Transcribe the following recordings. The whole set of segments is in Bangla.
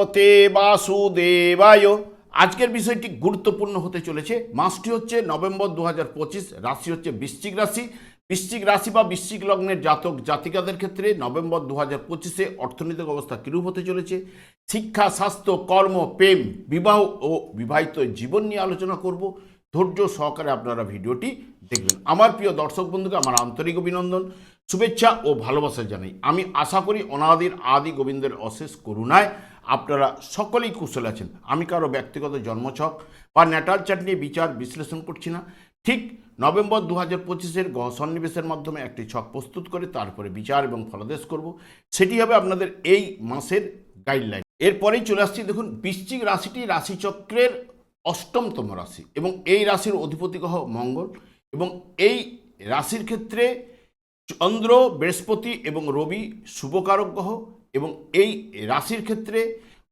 ভগবতে বাসুদেবায়। আজকের বিষয়টি গুরুত্বপূর্ণ হতে চলেছে। মাসটি হচ্ছে নভেম্বর দু রাশি হচ্ছে বৃশ্চিক রাশি। বৃশ্চিক রাশি বা বৃশ্চিক লগ্নের জাতক জাতিকাদের ক্ষেত্রে নভেম্বর দু হাজার পঁচিশে অর্থনৈতিক অবস্থা কিরূপ হতে চলেছে? শিক্ষা, স্বাস্থ্য, কর্ম, প্রেম, বিবাহ ও বিবাহিত জীবন নিয়ে আলোচনা করব। ধৈর্য সহকারে আপনারা ভিডিওটি দেখবেন। আমার প্রিয় দর্শক বন্ধুকে আমার আন্তরিক অভিনন্দন, শুভেচ্ছা ও ভালোবাসা জানাই। আমি আশা করি অনাদির আদি গোবিন্দের অশেষ করুণায় আপনারা সকলেই কুশল আছেন। আমি কারও ব্যক্তিগত জন্মছক বা ন্যাটাল চাট নিয়ে বিচার বিশ্লেষণ করছি না। ঠিক নভেম্বর দু হাজার পঁচিশের সন্নিবেশের মাধ্যমে একটি ছক প্রস্তুত করে তারপরে বিচার এবং ফলাদেশ করব। সেটি হবে আপনাদের এই মাসের গাইডলাইন এরপরেই চলে আসছি, দেখুন, বৃশ্চিক রাশিটি রাশিচক্রের অষ্টমতম রাশি এবং এই রাশির অধিপতি গ্রহ মঙ্গল এবং এই রাশির ক্ষেত্রে চন্দ্র, বৃহস্পতি এবং রবি শুভকারক গ্রহ। এবং এই রাশির ক্ষেত্রে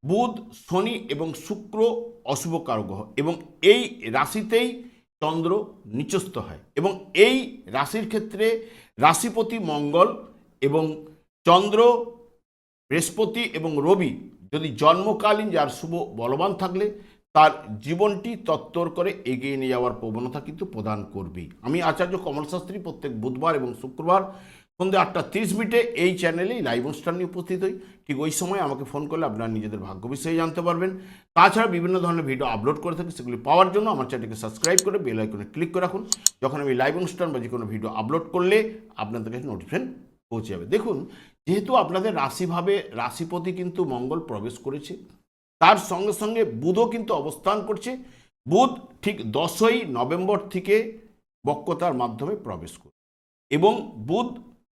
বুধ, শনি এবং শুক্র অশুভকারক গ্রহ এবং এই রাশিতেই চন্দ্র নিচস্থ হয় এবং এই রাশির ক্ষেত্রে রাশিপতি মঙ্গল এবং চন্দ্র বৃহস্পতি এবং রবি যদি জন্মকালীন যার শুভ বলবান থাকলে তার জীবনটি তত্তর করে এগিয়ে নিয়ে যাওয়ার প্রবণতা কিন্তু প্রদান করবেই। আমি আচার্য কমল শাস্ত্রী প্রত্যেক বুধবার এবং শুক্রবার সন্ধ্যে আটটা তিরিশ মিনিটে এই চ্যানেলেই লাইভ অনুষ্ঠান নিয়ে উপস্থিত হই। ঠিক ওই সময় আমাকে ফোন করলে আপনারা নিজেদের ভাগ্য বিষয়ে জানতে পারবেন। তাছাড়া বিভিন্ন ধরনের ভিডিও আপলোড করে থাকি, সেগুলি পাওয়ার জন্য আমার চ্যানেলকে সাবস্ক্রাইব করে বেল আইকনে ক্লিক করে রাখুন। যখন আমি লাইভ অনুষ্ঠান বা যে কোনো ভিডিও আপলোড করলে আপনাদের কাছে নোটিফিকেশন পৌঁছে যাবে। দেখুন, যেহেতু আপনাদের রাশিভাবে, রাশিপতি কিন্তু মঙ্গল প্রবেশ করেছে, তার সঙ্গে সঙ্গে বুধও কিন্তু অবস্থান করছে। বুধ ঠিক দশই নভেম্বর থেকে বক্রতার মাধ্যমে প্রবেশ করে, এবং বুধ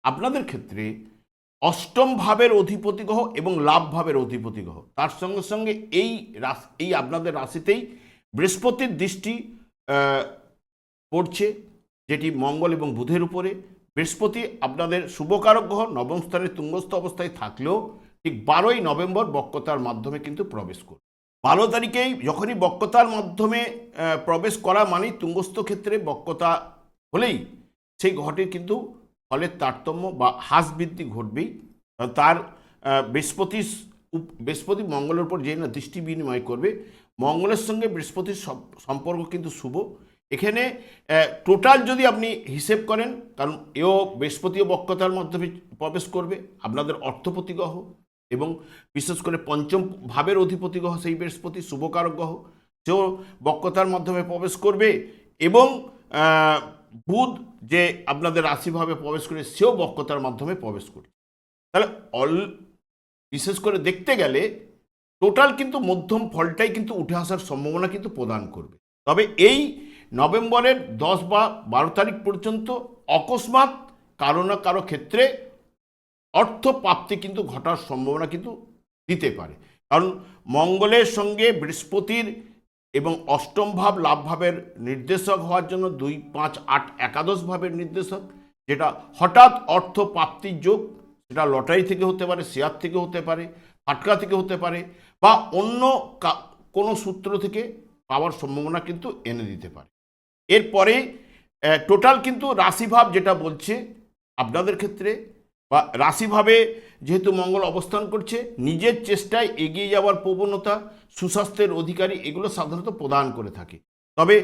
আপনাদের ক্ষেত্রে অষ্টম ভাবের অধিপতি গ্রহ এবং লাভ ভাবের অধিপতি গ্রহ তার সঙ্গে সঙ্গে এই এই আপনাদের রাশিতেই বৃহস্পতির দৃষ্টি পড়ছে, যেটি মঙ্গল এবং বুধের উপরে। বৃহস্পতি আপনাদের শুভকারক গ্রহ, নবম স্থানে তুঙ্গস্থ অবস্থায় থাকলেও ঠিক বারোই নভেম্বর বক্রতার মাধ্যমে কিন্তু প্রবেশ করবে। বারো তারিখেই যখনই বক্রতার মাধ্যমে প্রবেশ করা মানেই তুঙ্গস্থ ক্ষেত্রে বক্রতা হলেই সেই গ্রহটির কিন্তু ফলের তারতম্য বা হ্রাস বৃদ্ধি ঘটবেই। তার বৃহস্পতি বৃহস্পতি মঙ্গলের উপর যে না দৃষ্টি বিনিময় করবে, মঙ্গলের সঙ্গে বৃহস্পতির সম্পর্ক কিন্তু শুভ। এখানে টোটাল যদি আপনি হিসেব করেন, কারণ এও বৃহস্পতিও বক্রতার মাধ্যমে প্রবেশ করবে, আপনাদের অর্থপতি গ্রহ এবং বিশেষ করে পঞ্চম ভাবের অধিপতি গ্রহ সেই বৃহস্পতি শুভকারক গ্রহ, সেও বক্রতার মাধ্যমে প্রবেশ করবে এবং বুধ যে আপনাদের রাশিভাবে প্রবেশ করে সেও বক্রতার মাধ্যমে প্রবেশ করে তাহলে অল, বিশেষ করে দেখতে গেলে টোটাল কিন্তু মধ্যম ফলটাই কিন্তু উঠে আসার সম্ভাবনা কিন্তু প্রদান করবে। তবে এই নভেম্বরের দশ বা বারো তারিখ পর্যন্ত অকস্মাৎ কারও না কারও ক্ষেত্রে অর্থ প্রাপ্তি কিন্তু ঘটার সম্ভাবনা কিন্তু দিতে পারে। কারণ মঙ্গলের সঙ্গে বৃহস্পতির এবং অষ্টম ভাব লাভ ভাবের নির্দেশক হওয়ার জন্য দুই, পাঁচ, আট একাদশ ভাবের নির্দেশক, যেটা হঠাৎ অর্থ প্রাপ্তির যোগ, সেটা লটারি থেকে হতে পারে, শেয়ার থেকে হতে পারে, ফাটকা থেকে হতে পারে, বা অন্য কোনো সূত্র থেকে পাওয়ার সম্ভাবনা কিন্তু এনে দিতে পারে। এরপরে টোটাল কিন্তু রাশিভাব যেটা বলছে, আপনাদের ক্ষেত্রে বা রাশিভাবে যেহেতু মঙ্গল অবস্থান করছে, নিজের চেষ্টায় এগিয়ে যাওয়ার প্রবণতা, সুস্বাস্থ্যের অধিকারী এগুলো সাধারণত প্রদান করে থাকে। তবে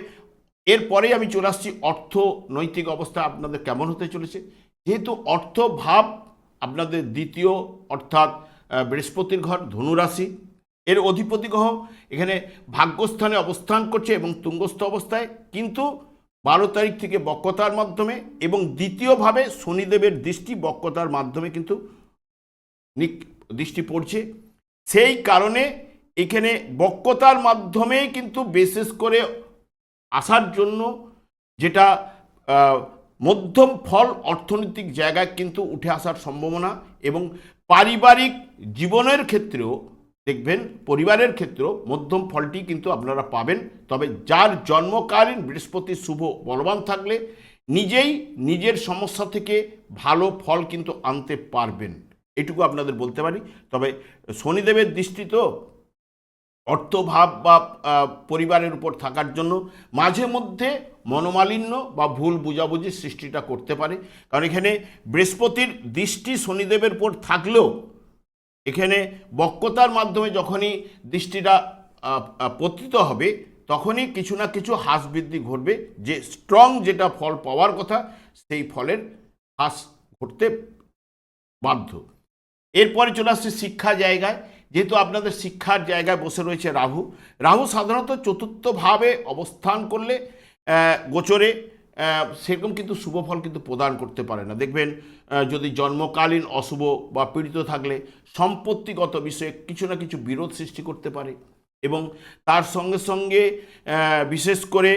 এরপরে আমি চলে আসছি অর্থনৈতিক অবস্থা আপনাদের কেমন হতে চলেছে? যেহেতু অর্থ ভাব আপনাদের দ্বিতীয় অর্থাৎ বৃহস্পতির ঘর ধনুরাশি এর অধিপতি গ্রহ এখানে ভাগ্যস্থানে অবস্থান করছে এবং তুঙ্গস্থ অবস্থায়, কিন্তু বারো তারিখ থেকে বক্রতার মাধ্যমে এবং দ্বিতীয়ভাবে শনিদেবের দৃষ্টি বক্রতার মাধ্যমে কিন্তু দৃষ্টি পড়ছে। সেই কারণে এখানে বক্রতার মাধ্যমেই কিন্তু বিশেষ করে আসার জন্য যেটা মধ্যম ফল অর্থনৈতিক জায়গায় কিন্তু উঠে আসার সম্ভাবনা এবং পারিবারিক জীবনের ক্ষেত্রেও দেখবেন পরিবারের ক্ষেত্রেও মধ্যম ফলটি কিন্তু আপনারা পাবেন। তবে যার জন্মকালীন বৃহস্পতি শুভ বলবান থাকলে নিজেই নিজের সমস্যা থেকে ভালো ফল কিন্তু আনতে পারবেন। এটুকু আপনাদের বলতে পারি। তবে শনিদেবের দৃষ্টি তো অর্থভাব বা পরিবারের উপর থাকার জন্য মাঝে মধ্যে মনোমালিন্য বা ভুল বুঝাবুঝির সৃষ্টিটা করতে পারে। কারণ এখানে বৃহস্পতির দৃষ্টি শনিদেবের উপর থাকলেও এখানে বক্রতার মাধ্যমে যখনই দৃষ্টিটা পতিত হবে, তখনই কিছু না কিছু হ্রাস বৃদ্ধি ঘটবে। যে স্ট্রং যেটা ফল পাওয়ার কথা, সেই ফলের হ্রাস ঘটতে বাধ্য। এরপরে চলে আসছে শিক্ষা জায়গায়। যেহেতু আপনাদের শিক্ষার জায়গায় বসে রয়েছে রাহু রাহু সাধারণত চতুর্থভাবে অবস্থান করলে গোচরে সেরকম কিন্তু শুভ ফল কিন্তু প্রদান করতে পারে না। দেখবেন যদি জন্মকালীন অশুভ বা পীড়িত থাকলে সম্পত্তিগত বিষয়ে কিছু না কিছু বিরোধ সৃষ্টি করতে পারে এবং তার সঙ্গে সঙ্গে বিশেষ করে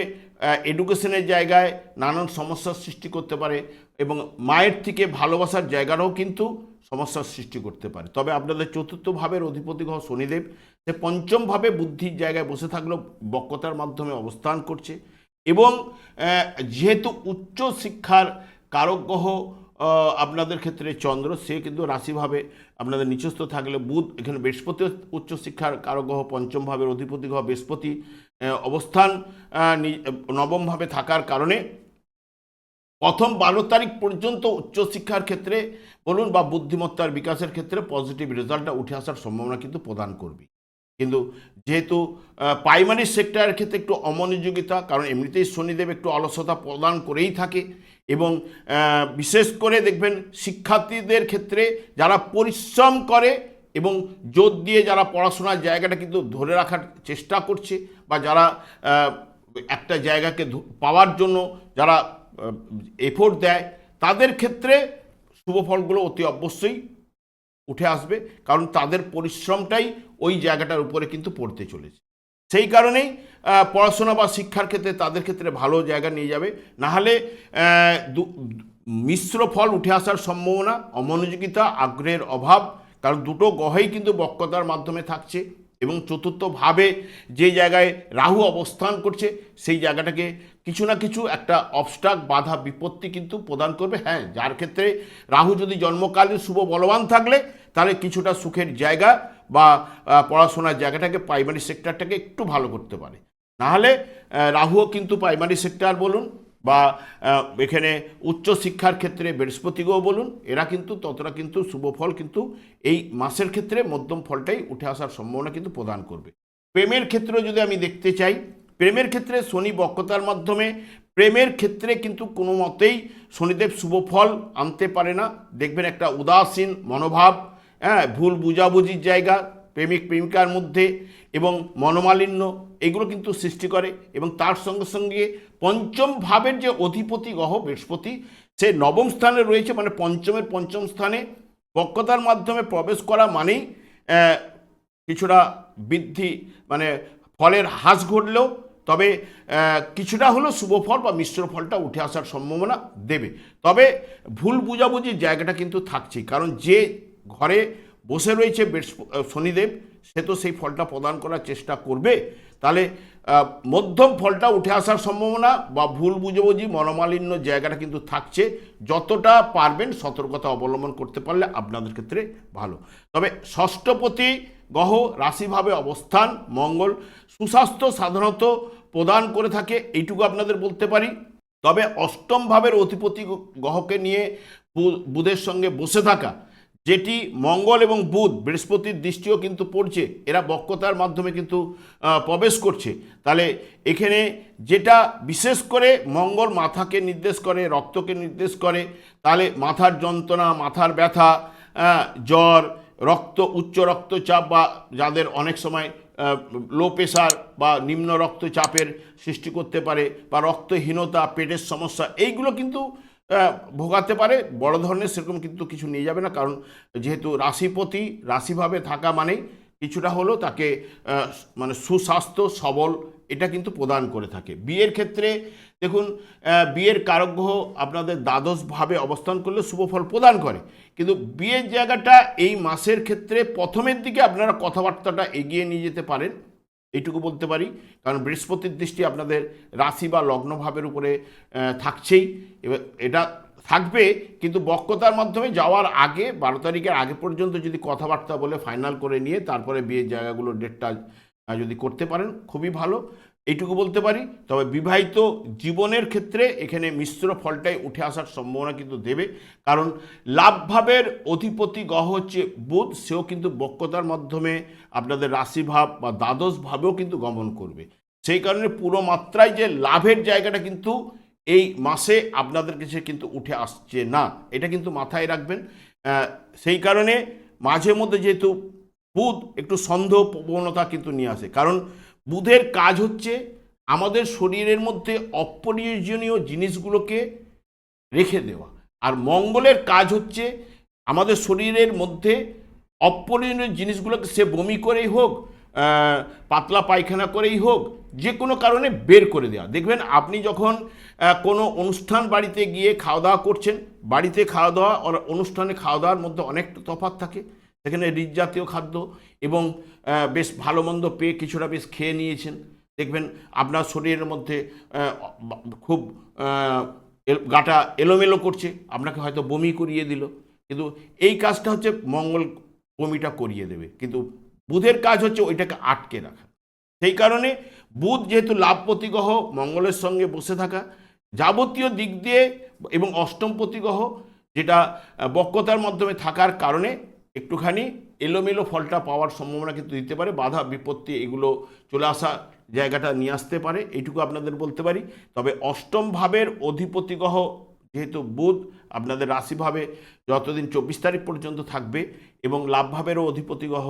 এডুকেশনের জায়গায় নানান সমস্যার সৃষ্টি করতে পারে এবং মায়ের থেকে ভালোবাসার জায়গাটাও কিন্তু সমস্যার সৃষ্টি করতে পারে। তবে আপনাদের চতুর্থ ভাবের অধিপতি গ্রহ শনিদেব, সে পঞ্চমভাবে বুদ্ধির জায়গায় বসে থাকলেও বক্রতার মাধ্যমে অবস্থান করছে। এবং যেহেতু উচ্চ শিক্ষার কারক গ্রহ আহ, আপনাদের ক্ষেত্রে চন্দ্র সে কিন্তু রাশিভাবে আপনাদের নিচস্থ থাকলে বুধ এখানে বৃহস্পতি উচ্চশিক্ষার কারক গ্রহ পঞ্চম ভাবের অধিপতি গ্রহ বৃহস্পতি অবস্থান নবমভাবে থাকার কারণে প্রথম বারো তারিখ পর্যন্ত উচ্চশিক্ষার ক্ষেত্রে বলুন বা বুদ্ধিমত্তার বিকাশের ক্ষেত্রে পজিটিভ রেজাল্টটা উঠে আসার সম্ভাবনা কিন্তু প্রদান করবে। কিন্তু যেহেতু প্রাইমারি সেক্টরের ক্ষেত্রে একটু অমনোযোগিতা, কারণ এমনিতেই শনিদেব একটু অলসতা প্রদান করেই থাকে এবং বিশেষ করে দেখবেন শিক্ষার্থীদের ক্ষেত্রে যারা পরিশ্রম করে এবং জোর দিয়ে যারা পড়াশোনার জায়গাটা কিন্তু ধরে রাখার চেষ্টা করছে বা যারা একটা জায়গাকে পাওয়ার জন্য যারা এফোর্ট দেয়, তাদের ক্ষেত্রে শুভ ফলগুলো অতি অবশ্যই উঠে আসবে, কারণ তাদের পরিশ্রমটাই ওই জায়গাটার উপরে কিন্তু পড়তে চলেছে। সেই কারণেই পড়াশোনা বা শিক্ষার ক্ষেত্রে তাদের ক্ষেত্রে ভালো জায়গা নিয়ে যাবে। নাহলে মিশ্র ফল উঠে আসার সম্ভাবনা, অমনোযোগিতা, আগ্রহের অভাব, কারণ দুটো গ্রহেই কিন্তু বক্রতার মাধ্যমে থাকছে এবং চতুর্থভাবে যে জায়গায় রাহু অবস্থান করছে, সেই জায়গাটাকে কিছু না কিছু একটা অবস্টাক বাধা, বিপত্তি কিন্তু প্রদান করবে। হ্যাঁ যার ক্ষেত্রে রাহু যদি জন্মকালীন শুভ বলবান থাকলে, তাহলে কিছুটা সুখের জায়গা বা পড়াশোনার জায়গাটাকে প্রাইমারি সেক্টরটাকে একটু ভালো করতে পারে। নাহলে রাহুও কিন্তু প্রাইমারি সেক্টর বলুন বা এখানে উচ্চশিক্ষার ক্ষেত্রে বৃহস্পতিকেও বলুন, এরা কিন্তু ততটা কিন্তু শুভ ফল কিন্তু এই মাসের ক্ষেত্রে মধ্যম ফলটাই উঠে আসার সম্ভাবনা কিন্তু প্রদান করবে। প্রেমের ক্ষেত্রে যদি আমি দেখতে চাই প্রেমের ক্ষেত্রে শনি বক্রতার মাধ্যমে, প্রেমের ক্ষেত্রে কিন্তু কোনো মতেই শনিদেব শুভ ফল আনতে পারে না। দেখবেন একটা উদাসীন মনোভাব হ্যাঁ ভুল বুঝাবুঝির জায়গা, প্রেমিক প্রেমিকার মধ্যে এবং মনোমালিন্য, এগুলো কিন্তু সৃষ্টি করে এবং তার সঙ্গে সঙ্গে পঞ্চম ভাবের যে অধিপতি গ্রহ বৃহস্পতি, সে নবম স্থানে রয়েছে মানে পঞ্চমের পঞ্চম স্থানে বক্রতার মাধ্যমে প্রবেশ করা মানেই কিছুটা বৃদ্ধি মানে ফলের হ্রাস ঘটলেও তবে কিছুটা হলেও শুভ ফল বা মিশ্র ফলটা উঠে আসার সম্ভাবনা দেবে। তবে ভুল বুঝাবুঝির জায়গাটা কিন্তু থাকছেই, কারণ যে ঘরে বসে রয়েছে শনিদেব, সে তো সেই ফলটা প্রদান করার চেষ্টা করবে। তাহলে মধ্যম ফলটা উঠে আসার সম্ভাবনা বা ভুল বুঝাবুঝি, মনোমালিন্য জায়গাটা কিন্তু থাকছে। যতটা পারবেন সতর্কতা অবলম্বন করতে পারলে আপনাদের ক্ষেত্রে ভালো। তবে ষষ্ঠপতি গ্রহ রাশিভাবে অবস্থান, মঙ্গল সুস্বাস্থ্য সাধারণত প্রদান করে থাকে, এইটুকু আপনাদের বলতে পারি। তবে অষ্টম ভাবের অধিপতি গ্রহকে নিয়ে বুধের সঙ্গে বসে থাকা যেটি মঙ্গল এবং বুধ বৃহস্পতির দৃষ্টিও কিন্তু পড়ছে, এরা বক্রতার মাধ্যমে কিন্তু প্রবেশ করছে। তাহলে এখানে যেটা বিশেষ করে মঙ্গল মাথাকে নির্দেশ করে, রক্তকে নির্দেশ করে, তাহলে মাথার যন্ত্রণা, মাথার ব্যথা জ্বর, রক্ত, উচ্চ রক্তচাপ বা যাদের অনেক সময় লো প্রেশার বা নিম্ন রক্তচাপের সৃষ্টি করতে পারে বা রক্তহীনতা, পেটের সমস্যা, এইগুলো কিন্তু ভোগাতে পারে। বড় ধরনের সেরকম কিন্তু কিছু নিয়ে যাবে না, কারণ যেহেতু রাশিপতি, রাশিভাবে থাকা মানেই কিছুটা হলেও তাকে মানে সুস্বাস্থ্য, সবল এটা কিন্তু প্রদান করে থাকে। বিয়ের ক্ষেত্রে দেখুন বিয়ের কারকগ্রহ আপনাদের দ্বাদশভাবে অবস্থান করলে শুভফল প্রদান করে। কিন্তু বিয়ের জায়গাটা এই মাসের ক্ষেত্রে প্রথমের দিকে আপনারা কথাবার্তাটা এগিয়ে নিয়ে যেতে পারেন। এইটুকু বলতে পারি, কারণ বৃহস্পতির দৃষ্টি আপনাদের রাশি বা লগ্নভাবের উপরে থাকছেই। এবার এটা থাকবে, কিন্তু বক্রতার মাধ্যমে যাওয়ার আগে, বারো তারিখের আগে পর্যন্ত যদি কথাবার্তা বলে ফাইনাল করে নিয়ে, তারপরে বিয়ের জায়গাগুলো ডেটটা যদি করতে পারেন, খুবই ভালো। এইটুকু বলতে পারি। তবে বিবাহিত জীবনের ক্ষেত্রে এখানে মিশ্র ফলটাই উঠে আসার সম্ভাবনা কিন্তু দেবে। কারণ লাভভাবের অধিপতি গ্রহ হচ্ছে বুধ, সেও কিন্তু বক্রতার মাধ্যমে আপনাদের রাশিভাব বা দ্বাদশ ভাবেও কিন্তু গমন করবে। সেই কারণে পুরো মাত্রায় যে লাভের জায়গাটা কিন্তু এই মাসে আপনাদের কাছে কিন্তু উঠে আসছে না। এটা কিন্তু মাথায় রাখবেন। সেই কারণে মাঝে মধ্যে যেহেতু বুধ একটু সন্দেহ প্রবণতা কিন্তু নিয়ে আসে। কারণ বুধের কাজ হচ্ছে আমাদের শরীরের মধ্যে অপ্রয়োজনীয় জিনিসগুলোকে রেখে দেওয়া। আর মঙ্গলের কাজ হচ্ছে আমাদের শরীরের মধ্যে অপ্রয়োজনীয় জিনিসগুলোকে সে বমি করেই হোক পাতলা পায়খানা করেই হোক, যে কোনো কারণে বের করে দেওয়া। দেখবেন আপনি যখন কোনো অনুষ্ঠান বাড়িতে গিয়ে খাওয়া দাওয়া করছেন, বাড়িতে খাওয়া দাওয়া অনুষ্ঠানে খাওয়া দাওয়ার মধ্যে অনেকটা তফাৎ থাকে। সেখানে রিচ জাতীয় খাদ্য এবং বেশ ভালো মন্দ পেয়ে কিছুটা বেশ খেয়ে নিয়েছেন। দেখবেন আপনার শরীরের মধ্যে খুব গাটা এলোমেলো করছে, আপনাকে হয়তো বমি করিয়ে দিল। কিন্তু এই কাজটা হচ্ছে মঙ্গল বমিটা করিয়ে দেবে। কিন্তু বুধের কাজ হচ্ছে ওইটাকে আটকে রাখা। সেই কারণে বুধ যেহেতু লাভপতি গ্রহ মঙ্গলের সঙ্গে বসে থাকা, যাবতীয় দিক দিয়ে এবং অষ্টমপতি গ্রহ যেটা বক্রতার মাধ্যমে থাকার কারণে একটুখানি এলোমেলো ফলটা পাওয়ার সম্ভাবনা কিন্তু দিতে পারে, বাধা, বিপত্তি, এগুলো চলে আসা জায়গাটা নিয়ে আসতে পারে এইটুকু আপনাদের বলতে পারি। তবে অষ্টম ভাবের অধিপতি গ্রহ যেহেতু বুধ, আপনাদের রাশিভাবে যতদিন চব্বিশ তারিখ পর্যন্ত থাকবে এবং লাভভাবেরও অধিপতি গ্রহ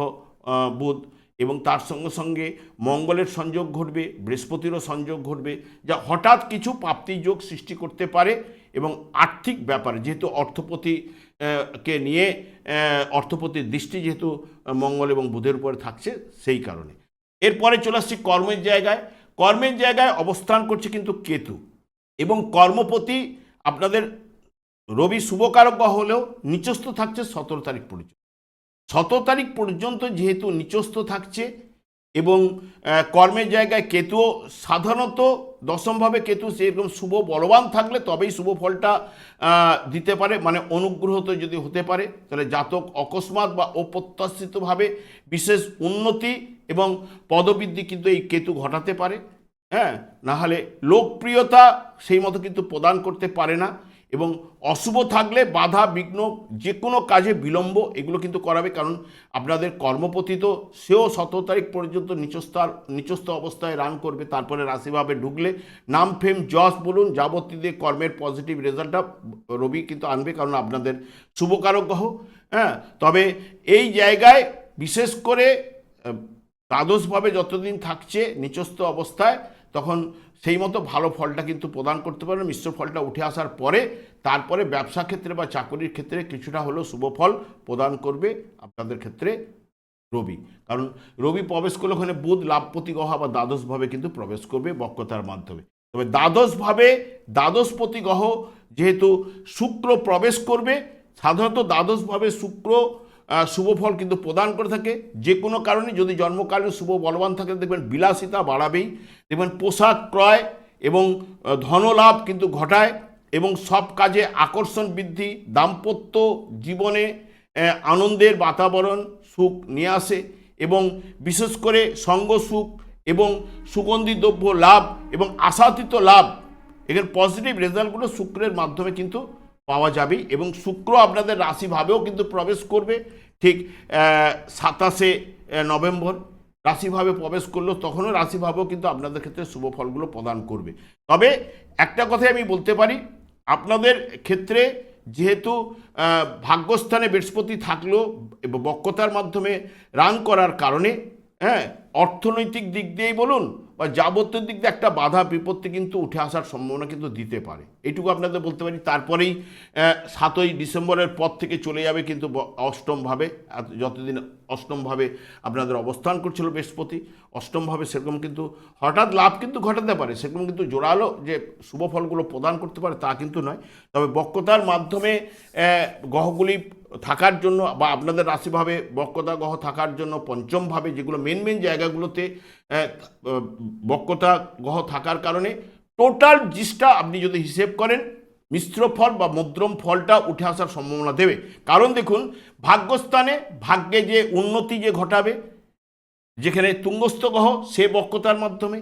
বুধ এবং তার সঙ্গে সঙ্গে মঙ্গলের সংযোগ ঘটবে, বৃহস্পতিরও সংযোগ ঘটবে, যা হঠাৎ কিছু প্রাপ্তি যোগ সৃষ্টি করতে পারে। এবং আর্থিক ব্যাপারে, যেহেতু অর্থপতি কে নিয়ে অর্থপতির দৃষ্টি যেহেতু মঙ্গল এবং বুধের উপরে থাকছে সেই কারণে। এরপরে চলে আসছি কর্মের জায়গায়। কর্মের জায়গায় অবস্থান করছে কিন্তু কেতু এবং কর্মপতি আপনাদের রবি শুভকারক হলেও নিচস্থ থাকছে সতেরো তারিখ পর্যন্ত। সতেরো তারিখ পর্যন্ত যেহেতু নিচস্থ থাকছে এবং কর্মের জায়গায় কেতুও সাধারণত দশমভাবে কেতু সেরকম শুভ বলবান থাকলে তবেই শুভ ফলটা দিতে পারে। মানে অনুগ্রহত যদি হতে পারে, তাহলে জাতক অকস্মাত বা অপ্রত্যাশিতভাবে বিশেষ উন্নতি এবং পদবৃদ্ধি কিন্তু এই কেতু ঘটাতে পারে। হ্যাঁ নাহলে লোকপ্রিয়তা সেই মতো কিন্তু প্রদান করতে পারে না। এবং অশুভ থাকলে বাধা, বিঘ্ন, যে কোনো কাজে বিলম্ব, এগুলো কিন্তু করাবে। কারণ আপনাদের কর্মপতি তো সেও সতেরো তারিখ পর্যন্ত নিচস্তার নিচস্থ অবস্থায় রান করবে। তারপরে রাশিভাবে ঢুকলে নাম, ফেম, যশ বলুন, যাবতীয় কর্মের পজিটিভ রেজাল্টটা রবি কিন্তু আনবে। কারণ আপনাদের শুভকারক গ্রহ হ্যাঁ? তবে এই জায়গায় বিশেষ করে দ্বাদশভাবে যতদিন থাকছে নিচস্থ অবস্থায়, তখন সেই মতো ভালো ফলটা কিন্তু প্রদান করতে পারবে মিশ্র ফলটা উঠে আসার পরে তারপরে ব্যবসা ক্ষেত্রে বা চাকরির ক্ষেত্রে কিছুটা হলেও শুভ ফল প্রদান করবে আপনাদের ক্ষেত্রে রবি। কারণ রবি প্রবেশ করলে ওখানে বুধ লাভপতি গ্রহ বা দ্বাদশভাবে কিন্তু প্রবেশ করবে বক্রতার মাধ্যমে। তবে দ্বাদশভাবে দ্বাদশপতি গ্রহ যেহেতু শুক্র প্রবেশ করবে, সাধারণত দ্বাদশভাবে শুক্র আহ, শুভ ফল কিন্তু প্রদান করে থাকে। যে কোনো কারণে যদি জন্মকালীন শুভ বলবান থাকে দেখবেন বিলাসিতা বাড়াবেই। দেখবেন পোশাক ক্রয় এবং ধনলাভ কিন্তু ঘটায় এবং সব কাজে আকর্ষণ বৃদ্ধি দাম্পত্য জীবনে আনন্দের বাতাবরণ সুখ নিয়ে আসে এবং বিশেষ করে সঙ্গ সুখ এবং সুগন্ধি দ্রব্য লাভ এবং আশাতীত লাভ এখানে পজিটিভ রেজাল্টগুলো শুক্রের মাধ্যমে কিন্তু পাওয়া যাবে এবং শুক্র আপনাদের রাশিভাবেও কিন্তু প্রবেশ করবে। ঠিক সাতাশে নভেম্বর রাশিভাবে প্রবেশ করল, তখনও রাশিভাবেও কিন্তু আপনাদের ক্ষেত্রে শুভ ফলগুলো প্রদান করবে। তবে একটা কথাই আমি বলতে পারি, আপনাদের ক্ষেত্রে যেহেতু ভাগ্যস্থানে বৃহস্পতি থাকলেও এবং বক্রতার মাধ্যমে রান করার কারণে হ্যাঁ অর্থনৈতিক দিক দিয়েই বলুন বা যাবতীয় দিক দিয়ে একটা বাধা, বিপত্তি কিন্তু উঠে আসার সম্ভাবনা কিন্তু দিতে পারে। এটুকু আপনাদের বলতে পারি, তারপরেই সাতই ডিসেম্বরের পর থেকে চলে যাবে কিন্তু অষ্টমভাবে যতদিন অষ্টমভাবে আপনাদের অবস্থান করছিল বৃহস্পতি, অষ্টমভাবে সেরকম কিন্তু হঠাৎ লাভ কিন্তু ঘটাতে পারে। সেরকম কিন্তু জোরালো যে শুভ ফলগুলো প্রদান করতে পারে তা কিন্তু নয়। তবে বক্রতার মাধ্যমে গ্রহগুলি থাকার জন্য বা আপনাদের রাশিভাবে বক্রতা গ্রহ থাকার জন্য পঞ্চমভাবে যেগুলো মেন মেন জায়গাগুলোতে বক্রতা গ্রহ থাকার কারণে টোটাল জিসটা আপনি যদি হিসেব করেন, মিশ্র ফল বা মদ্রম ফলটা উঠে আসার সম্ভাবনা দেবে। কারণ দেখুন, ভাগ্যস্থানে ভাগ্যে যে উন্নতি যে ঘটাবে, যেখানে তুঙ্গস্থ গ্রহ সে বক্রতার মাধ্যমে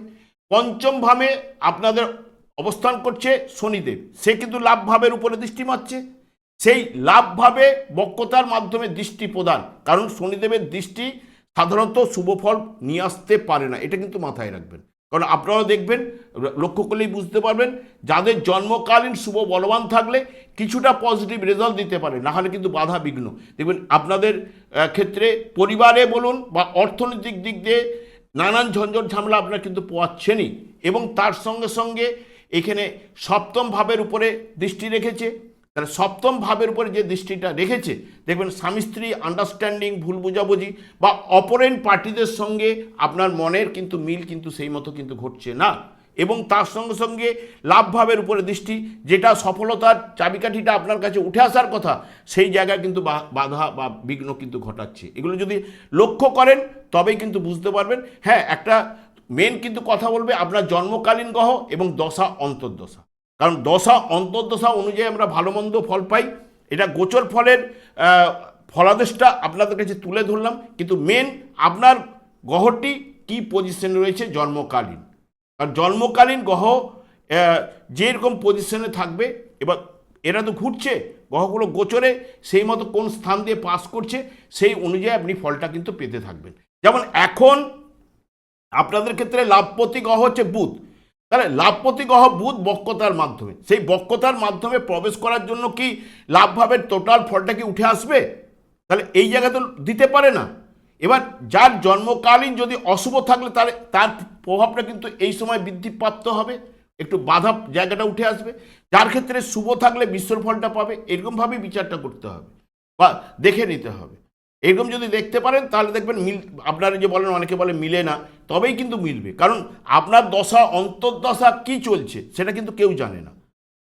পঞ্চম ভাবে আপনাদের অবস্থান করছে শনিদেব। সে কিন্তু লাভ ভাবের উপরে দৃষ্টি মারছে। সেই লাভ ভাবে বক্রতার মাধ্যমে দৃষ্টি প্রদান। কারণ শনিদেবের দৃষ্টি সাধারণত শুভ ফল নিয়ে আসতে পারে না, এটা কিন্তু মাথায় রাখবেন। কারণ আপনারা দেখবেন লক্ষ্য করলেই বুঝতে পারবেন, যাদের জন্মকালীন শুভ বলবান থাকলে কিছুটা পজিটিভ রেজাল্ট দিতে পারে, না হলে কিন্তু বাধা বিঘ্ন। দেখবেন, আপনাদের ক্ষেত্রে পরিবারে বলুন বা অর্থনৈতিক দিক দিয়ে নানান ঝঞ্ঝট ঝামেলা আপনারা কিন্তু পোয়াচ্ছেনই এবং তার সঙ্গে সঙ্গে এখানে সপ্তম ভাবের উপরে দৃষ্টি রেখেছে। তাহলে সপ্তম ভাবের উপরে যে দৃষ্টিটা রেখেছে, দেখবেন স্বামী স্ত্রী আন্ডারস্ট্যান্ডিং ভুল বোঝাবুঝি বা অপরেন্ট পার্টিদের সঙ্গে আপনার মনের কিন্তু মিল কিন্তু সেই মতো কিন্তু ঘটছে না। এবং তার সঙ্গে সঙ্গে লাভ ভাবের উপরে দৃষ্টি, যেটা সফলতার চাবিকাঠিটা আপনার কাছে উঠে আসার কথা, সেই জায়গায় কিন্তু বাধা বা বিঘ্ন কিন্তু ঘটাচ্ছে। এগুলো যদি লক্ষ্য করেন, তবেই কিন্তু বুঝতে পারবেন হ্যাঁ একটা মেন কিন্তু কথা বলবে আপনার জন্মকালীন গ্রহ এবং দশা অন্তর্দশা। কারণ দশা, অন্তর্দশা অনুযায়ী আমরা ভালো মন্দ ফল পাই। এটা গোচর ফলের ফলাদেশটা আপনাদের কাছে তুলে ধরলাম। কিন্তু মেন আপনার গ্রহটি কি পজিশনে রয়েছে জন্মকালীন? আর জন্মকালীন গ্রহ যেরকম পজিশনে থাকবে, এবার এরা তো ঘুরছে, গ্রহগুলো গোচরে, সেই মতো কোন স্থান দিয়ে পাস করছে, সেই অনুযায়ী আপনি ফলটা কিন্তু পেতে থাকবেন। যেমন এখন আপনাদের ক্ষেত্রে লাভপতি গ্রহ হচ্ছে বুধ। তাহলে লাভপতি গ্রহ বুধ বক্রতার মাধ্যমে। সেই বক্রতার মাধ্যমে প্রবেশ করার জন্য কি লাভভাবের টোটাল ফলটা কি উঠে আসবে? তাহলে এই জায়গা তো দিতে পারে না। এবার যার জন্মকালীন যদি অশুভ থাকলে তাহলে তার প্রভাবটা কিন্তু এই সময় বৃদ্ধিপ্রাপ্ত হবে। একটু বাধা জায়গাটা উঠে আসবে। যার ক্ষেত্রে শুভ থাকলে বিশ্বর ফলটা পাবে। এরকমভাবেই বিচারটা করতে হবে বা দেখে নিতে হবে। এরকম যদি দেখতে পারেন, তাহলে দেখবেন মিল, আপনারা যে বলেন, অনেকে বলে মিলে না, তবেই কিন্তু মিলবে। কারণ আপনার দশা, অন্তর্দশা কি চলছে, সেটা কিন্তু কেউ জানে না।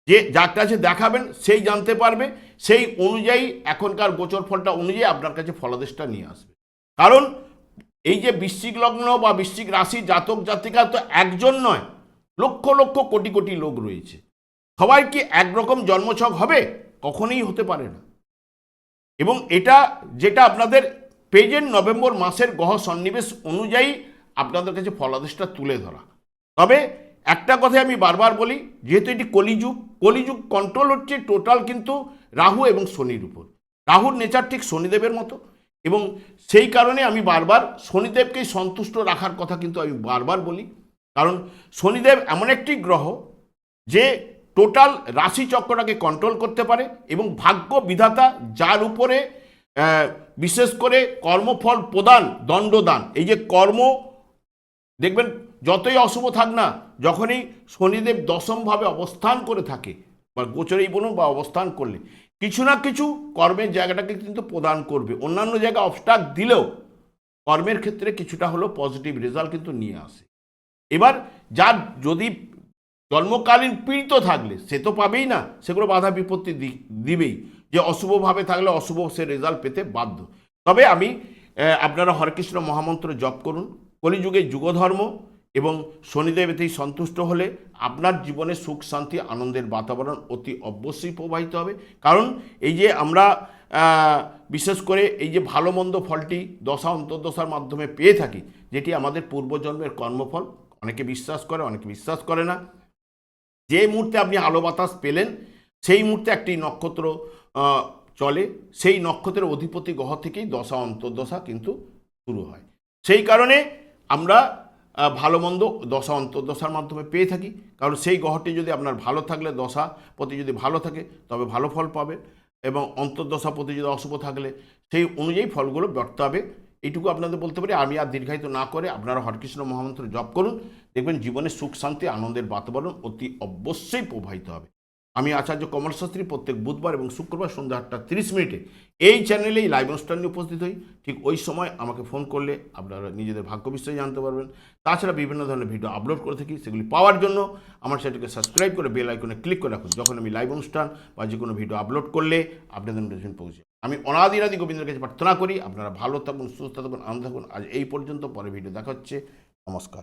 যে যার কাছে দেখাবেন, সেই জানতে পারবে, সেই অনুযায়ী এখনকার গোচর ফলটা অনুযায়ী আপনার কাছে ফলাদেশটা নিয়ে আসবে। কারণ এই যে বৃশ্চিক লগ্ন বা বৃশ্চিক রাশি, জাতক, জাতিকা তো একজন নয়, লক্ষ লক্ষ, কোটি কোটি লোক রয়েছে। সবাই কি একরকম জন্মছক হবে? কখনোই হতে পারে না। এবং এটা যেটা আপনাদের পেজের নভেম্বর মাসের গ্রহ সন্নিবেশ অনুযায়ী আপনাদের কাছে ফলাদেশটা তুলে ধরা। তবে একটা কথাই আমি বারবার বলি, যেহেতু এটি কলিযুগ কলিযুগ কন্ট্রোল হচ্ছে টোটাল কিন্তু রাহু এবং শনির উপর। রাহুর নেচার ঠিক শনিদেবের মতো এবং সেই কারণে আমি বারবার শনিদেবকেই সন্তুষ্ট রাখার কথা কিন্তু আমি বারবার বলি। কারণ শনিদেব এমন একটি গ্রহ যে টোটাল রাশিচক্রটাকে কন্ট্রোল করতে পারে এবং ভাগ্য বিধাতা যার উপরে বিশেষ করে কর্মফল প্রদান, দণ্ডদান। এই যে কর্ম, দেখবেন যতই অশুভ থাক না, যখনই শনিদেব দশমভাবে অবস্থান করে থাকে, বা গোচরেই বলুন বা অবস্থান করলে, কিছু না কিছু কর্মের জায়গাটাকে কিন্তু প্রদান করবে। অন্যান্য জায়গায় অবস্টাক দিলেও কর্মের ক্ষেত্রে কিছুটা হলেও পজিটিভ রেজাল্ট কিন্তু নিয়ে আসে। এবার যার যদি জন্মকালীন পীড়িত থাকলে সে তো পাবেই না। সেগুলো বাধা বিপত্তি দিবেই। যে অশুভভাবে থাকলে অশুভ সে রেজাল্ট পেতে বাধ্য। তবে আমি আপনারা হরেকৃষ্ণ মহামন্ত্র জপ করুন। কলিযুগে যুগধর্ম এবং শনিদেব এতেই সন্তুষ্ট হলে আপনার জীবনে সুখ, শান্তি, আনন্দের বাতাবরণ অতি অবশ্যই প্রবাহিত হবে। কারণ এই যে আমরা বিশেষ করে এই যে ভালো মন্দ ফলটি দশা, অন্তর্দশার মাধ্যমে পেয়ে থাকি, যেটি আমাদের পূর্বজন্মের কর্মফল, অনেকে বিশ্বাস করে, অনেকে বিশ্বাস করে না। যে মুহূর্তে আপনি আলো বাতাস পেলেন, সেই মুহূর্তে একটি নক্ষত্র চলে। সেই নক্ষত্রের অধিপতি গ্রহ থেকেই দশা, অন্তর্দশা কিন্তু শুরু হয়। সেই কারণে আমরা ভালো মন্দ দশা, অন্তর্দশার মাধ্যমে পেয়ে থাকি। কারণ সেই গ্রহটি যদি আপনার ভালো থাকলে, দশা প্রতি যদি ভালো থাকে, তবে ভালো ফল পাবে এবং অন্তর্দশা প্রতি যদি অশুভ থাকলে, সেই অনুযায়ী ফলগুলো ব্যর্থ হবে এইটুকু আপনাদের বলতে পারি, আমি আর দীর্ঘায়িত না করে আপনারা হরকৃষ্ণ মহামন্ত্র জপ করুন, দেখবেন জীবনে সুখ, শান্তি, আনন্দের বাতাবরণ অতি অবশ্যই প্রবাহিত হবে। আমি আচার্য কমল শাস্ত্রী প্রত্যেক বুধবার এবং শুক্রবার সন্ধ্যা আটটা তিরিশ মিনিটে এই চ্যানেলেই লাইভ অনুষ্ঠান নিয়ে উপস্থিত হই। ঠিক ওই সময় আমাকে ফোন করলে আপনারা নিজেদের ভাগ্য বিষয়ে জানতে পারবেন। তাছাড়া বিভিন্ন ধরনের ভিডিও আপলোড করে থাকি, সেগুলি পাওয়ার জন্য আমার সেটাকে সাবস্ক্রাইব করে বেল আইকনে ক্লিক করে রাখুন। যখন আমি লাইভ অনুষ্ঠান বা যে কোনো ভিডিও আপলোড করলে আপনাদের নোটিফিকেশন পৌঁছে আমি অনাদিরাদি গোবিন্দের কাছে প্রার্থনা করি, আপনারা ভালো থাকুন, সুস্থ থাকুন, আনন্দ থাকুন। আজ এই পর্যন্ত, পরে ভিডিও দেখা হচ্ছে। নমস্কার।